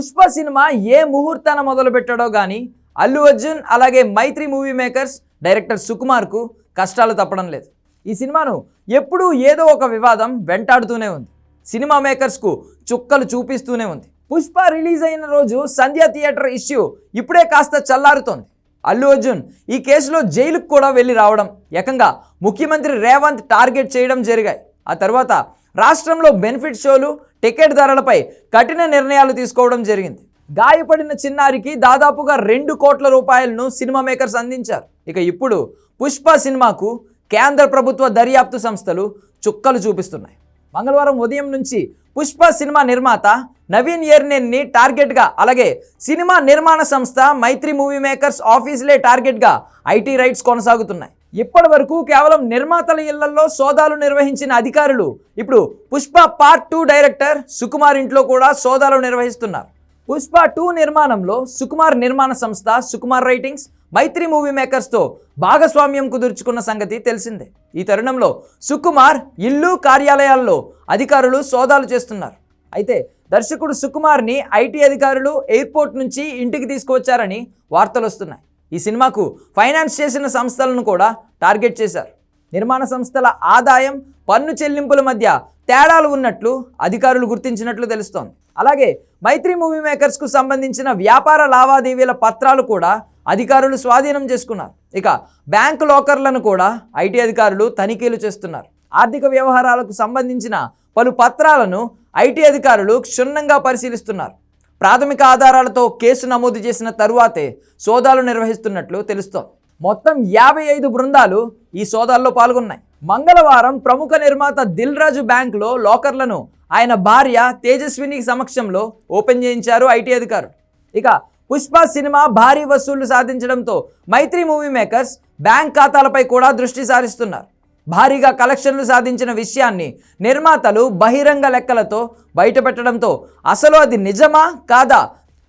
Pushpa cinema ఏ ముహూర్తాన మొదలు పెట్టాడో కానీ అల్లు అర్జున్ అలాగే మైత్రి మూవీ మేకర్స్ డైరెక్టర్ సుకుమార్కు కష్టాలు తప్పడం లేదు. ఈ సినిమాను ఎప్పుడూ ఏదో ఒక వివాదం వెంటాడుతూనే ఉంది. సినిమా మేకర్స్కు చుక్కలు చూపిస్తూనే ఉంది. పుష్ప రిలీజ్ అయిన రోజు సంధ్య థియేటర్ ఇష్యూ ఇప్పుడే కాస్త చల్లారుతోంది. అల్లు అర్జున్ ఈ కేసులో జైలుకు కూడా వెళ్ళి రావడం ఏకంగా ముఖ్యమంత్రి రేవంత్ టార్గెట్ చేయడం జరిగాయి. ఆ తర్వాత రాష్ట్రంలో బెనిఫిట్ షోలు టికెట్ ధరలపై కఠిన నిర్ణయాలు తీసుకోవడం జరిగింది. గాయపడిన చిన్నారికి దాదాపుగా రెండు కోట్ల రూపాయలను సినిమా మేకర్స్ అందించారు. ఇక ఇప్పుడు పుష్ప సినిమాకు కేంద్ర ప్రభుత్వ దర్యాప్తు సంస్థలు చుక్కలు చూపిస్తున్నాయి. మంగళవారం ఉదయం నుంచి పుష్ప సినిమా నిర్మాత నవీన్ ఎర్నేన్ని టార్గెట్గా అలాగే సినిమా నిర్మాణ సంస్థ మైత్రి మూవీ మేకర్స్ ఆఫీసులే టార్గెట్గా ఐటీ రైట్స్ కొనసాగుతున్నాయి. ఇప్పటి వరకు కేవలం నిర్మాతల ఇళ్ళలో సోదాలు నిర్వహించిన అధికారులు ఇప్పుడు Pushpa part two director Sukumar ఇంట్లో కూడా సోదాలు నిర్వహిస్తున్నారు. పుష్ప టూ నిర్మాణంలో సుకుమార్ నిర్మాణ సంస్థ సుకుమార్ రైటింగ్స్ మైత్రి మూవీ మేకర్స్తో భాగస్వామ్యం కుదుర్చుకున్న సంగతి తెలిసిందే. ఈ తరుణంలో సుకుమార్ ఇల్లు కార్యాలయాల్లో అధికారులు సోదాలు చేస్తున్నారు. అయితే దర్శకుడు సుకుమార్ని ఐటీ అధికారులు ఎయిర్పోర్ట్ నుంచి ఇంటికి తీసుకువచ్చారని వార్తలు వస్తున్నాయి ఈ సినిమాకు ఫైనాన్స్ చేసిన సంస్థలను కూడా టార్గెట్ చేశారు. నిర్మాణ సంస్థల ఆదాయం పన్ను చెల్లింపుల మధ్య తేడాలు ఉన్నట్లు అధికారులు గుర్తించినట్లు తెలుస్తోంది. అలాగే మైత్రి మూవీ మేకర్స్కు సంబంధించిన వ్యాపార లావాదేవీల పత్రాలు కూడా అధికారులు స్వాధీనం చేసుకున్నారు. ఇక బ్యాంకు లోకర్లను కూడా ఐటీ అధికారులు తనిఖీలు చేస్తున్నారు. ఆర్థిక వ్యవహారాలకు సంబంధించిన పలు పత్రాలను ఐటీ అధికారులు క్షుణ్ణంగా పరిశీలిస్తున్నారు. ప్రాథమిక ఆధారాలతో కేసు నమోదు చేసిన తరువాతే సోదాలు నిర్వహిస్తున్నట్లు తెలుస్తోంది. మొత్తం యాభై ఐదు బృందాలు ఈ సోదాల్లో పాల్గొన్నాయి. మంగళవారం ప్రముఖ నిర్మాత దిల్ రాజు బ్యాంకులో లాకర్లను ఆయన భార్య తేజస్విని సమక్షంలో ఓపెన్ చేయించారు ఐటీ అధికారులు. ఇక పుష్ప సినిమా భారీ వసూళ్ళు సాధించడంతో మైత్రి మూవీ మేకర్స్ బ్యాంక్ ఖాతాలపై కూడా దృష్టి సారిస్తున్నారు. భారీగా కలెక్షన్లు సాధించిన విషయాన్ని నిర్మాతలు బహిరంగ లెక్కలతో బయటపెట్టడంతో అసలు అది నిజమా కాదా?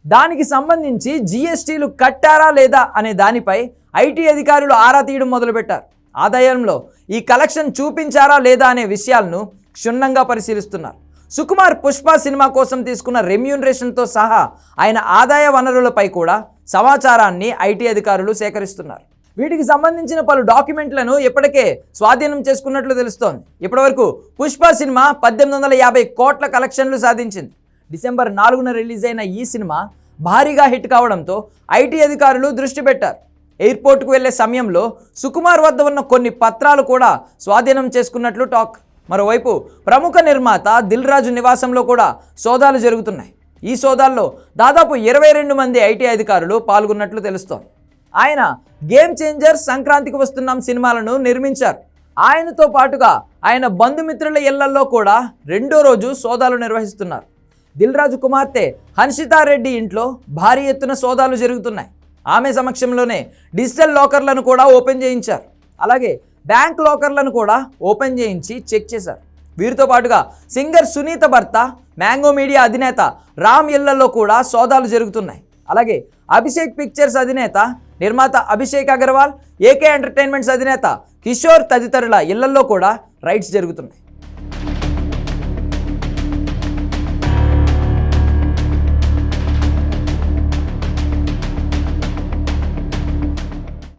దానికి సంబంధించి జీఎస్టీలు కట్టారా లేదా అనే దానిపై ఐటీ అధికారులు ఆరా తీయడం మొదలుపెట్టారు. ఆదాయంలో ఈ కలెక్షన్ చూపించారా లేదా అనే విషయాలను క్షుణ్ణంగా పరిశీలిస్తున్నారు. సుకుమార్ పుష్ప సినిమా కోసం తీసుకున్న రెమ్యూనరేషన్తో సహా ఆయన ఆదాయ వనరులపై కూడా సమాచారాన్ని ఐటీ అధికారులు సేకరిస్తున్నారు. వీటికి సంబంధించిన పలు డాక్యుమెంట్లను ఇప్పటికే స్వాధీనం చేసుకున్నట్లు తెలుస్తోంది. ఇప్పటివరకు పుష్ప సినిమా పద్దెనిమిది వందల యాభై కోట్ల కలెక్షన్లు సాధించింది. డిసెంబర్ నాలుగున రిలీజ్ అయిన ఈ సినిమా భారీగా హిట్ కావడంతో ఐటీ అధికారులు దృష్టి పెట్టారు. ఎయిర్పోర్ట్కు వెళ్ళే సమయంలో సుకుమార్ వద్ద ఉన్న కొన్ని పత్రాలు కూడా స్వాధీనం చేసుకున్నట్లు టాక్. మరోవైపు ప్రముఖ నిర్మాత దిల్ రాజు నివాసంలో కూడా సోదాలు జరుగుతున్నాయి. ఈ సోదాల్లో దాదాపు ఇరవై రెండు మంది ఐటీ అధికారులు పాల్గొన్నట్లు తెలుస్తోంది. ఆయన గేమ్ చేంజర్ సంక్రాంతికి వస్తున్నాం సినిమాలను నిర్మించారు. ఆయనతో పాటుగా ఆయన బంధుమిత్రుల ఇళ్ళలో కూడా రెండో రోజు సోదాలు నిర్వహిస్తున్నారు. దిల్ రాజు కుమార్తె హన్షితారెడ్డి ఇంట్లో భారీ ఎత్తున సోదాలు జరుగుతున్నాయి. ఆమె సమక్షంలోనే డిజిటల్ లాకర్లను కూడా ఓపెన్ చేయించారు. అలాగే బ్యాంక్ లాకర్లను కూడా ఓపెన్ చేయించి చెక్ చేశారు. వీరితో పాటుగా సింగర్ సునీత భర్త మ్యాంగో మీడియా అధినేత రామ్ ఇళ్ళలో కూడా సోదాలు జరుగుతున్నాయి. అలాగే అభిషేక్ పిక్చర్స్ అధినేత నిర్మాత అభిషేక్ అగర్వాల్ ఏకే ఎంటర్టైన్మెంట్స్ అధినేత కిషోర్ తదితరుల ఇళ్ళలో కూడా రైట్స్ జరుగుతున్నాయి.